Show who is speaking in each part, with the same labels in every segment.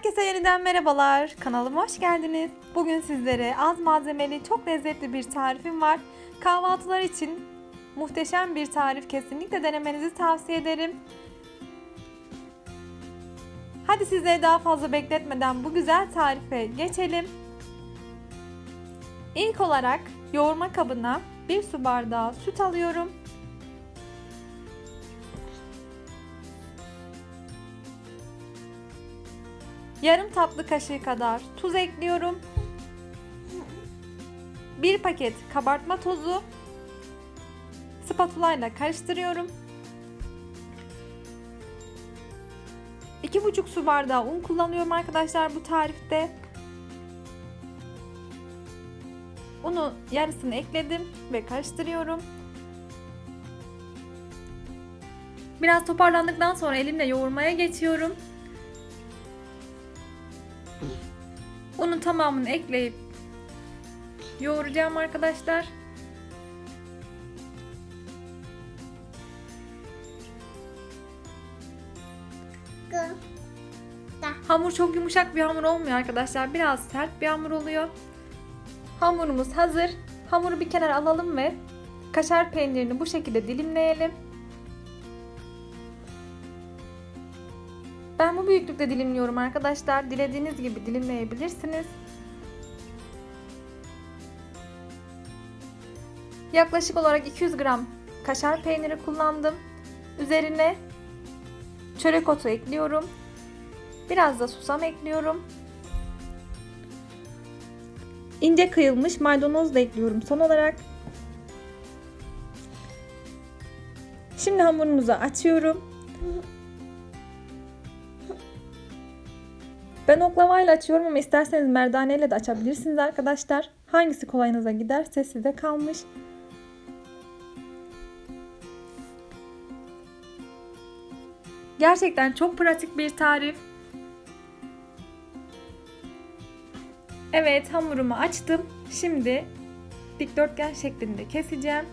Speaker 1: Herkese yeniden merhabalar. Kanalıma hoş geldiniz. Bugün sizlere az malzemeli, çok lezzetli bir tarifim var. Kahvaltılar için muhteşem bir tarif. Kesinlikle denemenizi tavsiye ederim. Hadi sizleri daha fazla bekletmeden bu güzel tarife geçelim. İlk olarak yoğurma kabına 1 su bardağı süt alıyorum. Yarım tatlı kaşığı kadar tuz ekliyorum. 1 paket kabartma tozu. Spatula ile karıştırıyorum. 2,5 su bardağı un kullanıyorum arkadaşlar bu tarifte. Unu yarısını ekledim ve karıştırıyorum. Biraz toparlandıktan sonra elimle yoğurmaya geçiyorum. Unun tamamını ekleyip yoğuracağım arkadaşlar. Hamur çok yumuşak bir hamur olmuyor arkadaşlar. Biraz sert bir hamur oluyor. Hamurumuz hazır. Hamuru bir kenara alalım ve kaşar peynirini bu şekilde dilimleyelim. Bu büyüklükte dilimliyorum arkadaşlar. Dilediğiniz gibi dilimleyebilirsiniz. Yaklaşık olarak 200 gram kaşar peyniri kullandım. Üzerine çörek otu ekliyorum. Biraz da susam ekliyorum. İnce kıyılmış maydanoz da ekliyorum son olarak. Şimdi hamurumuzu açıyorum. Ben oklavayla açıyorum ama isterseniz merdaneyle de açabilirsiniz arkadaşlar. Hangisi kolayınıza giderse size kalmış. Gerçekten çok pratik bir tarif. Evet hamurumu açtım. Şimdi dikdörtgen şeklinde keseceğim.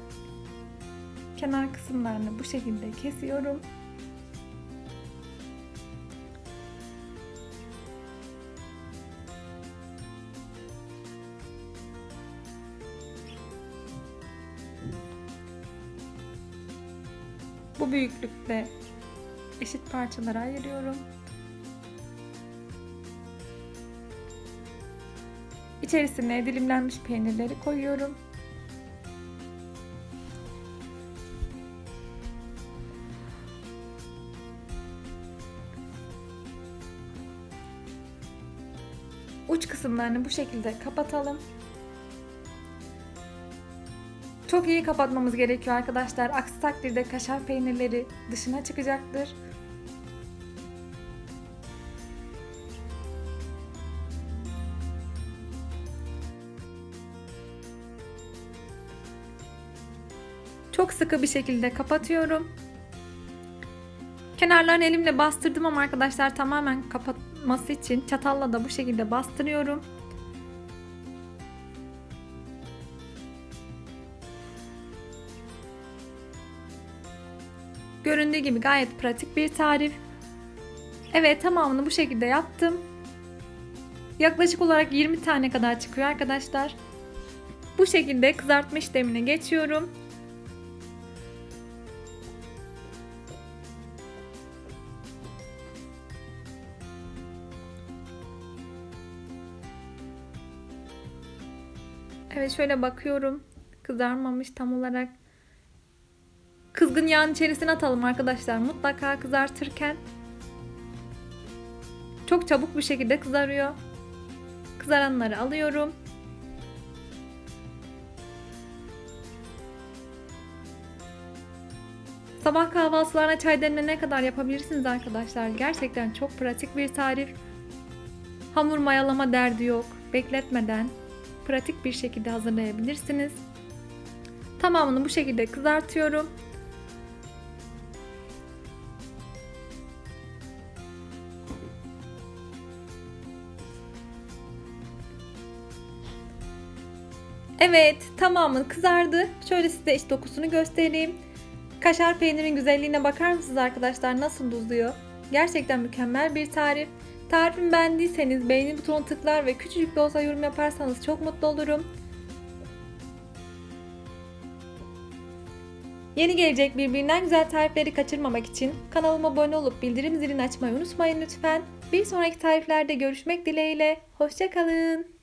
Speaker 1: Kenar kısımlarını bu şekilde kesiyorum. Bu büyüklükte eşit parçalara ayırıyorum. İçerisine dilimlenmiş peynirleri koyuyorum. Uç kısımlarını bu şekilde kapatalım. Çok iyi kapatmamız gerekiyor arkadaşlar. Aksi takdirde kaşar peynirleri dışına çıkacaktır. Çok sıkı bir şekilde kapatıyorum. Kenarlarını elimle bastırdım ama arkadaşlar tamamen kapatması için çatalla da bu şekilde bastırıyorum. Göründüğü gibi gayet pratik bir tarif. Evet tamamını bu şekilde yaptım. Yaklaşık olarak 20 tane kadar çıkıyor arkadaşlar. Bu şekilde kızartma işlemine geçiyorum. Evet şöyle bakıyorum. Kızarmamış tam olarak. Kızgın yağın içerisine atalım arkadaşlar. Mutlaka kızartırken. Çok çabuk bir şekilde kızarıyor. Kızaranları alıyorum. Sabah kahvaltılarına çay demlenene kadar yapabilirsiniz arkadaşlar. Gerçekten çok pratik bir tarif. Hamur mayalama derdi yok. Bekletmeden pratik bir şekilde hazırlayabilirsiniz. Tamamını bu şekilde kızartıyorum. Evet tamamı kızardı. Şöyle size iç dokusunu göstereyim. Kaşar peynirin güzelliğine bakar mısınız arkadaşlar nasıl uzuyor? Gerçekten mükemmel bir tarif. Tarifimi beğendiyseniz beğeni butonuna tıklar ve küçücük de olsa yorum yaparsanız çok mutlu olurum. Yeni gelecek birbirinden güzel tarifleri kaçırmamak için kanalıma abone olup bildirim zilini açmayı unutmayın lütfen. Bir sonraki tariflerde görüşmek dileğiyle. Hoşçakalın.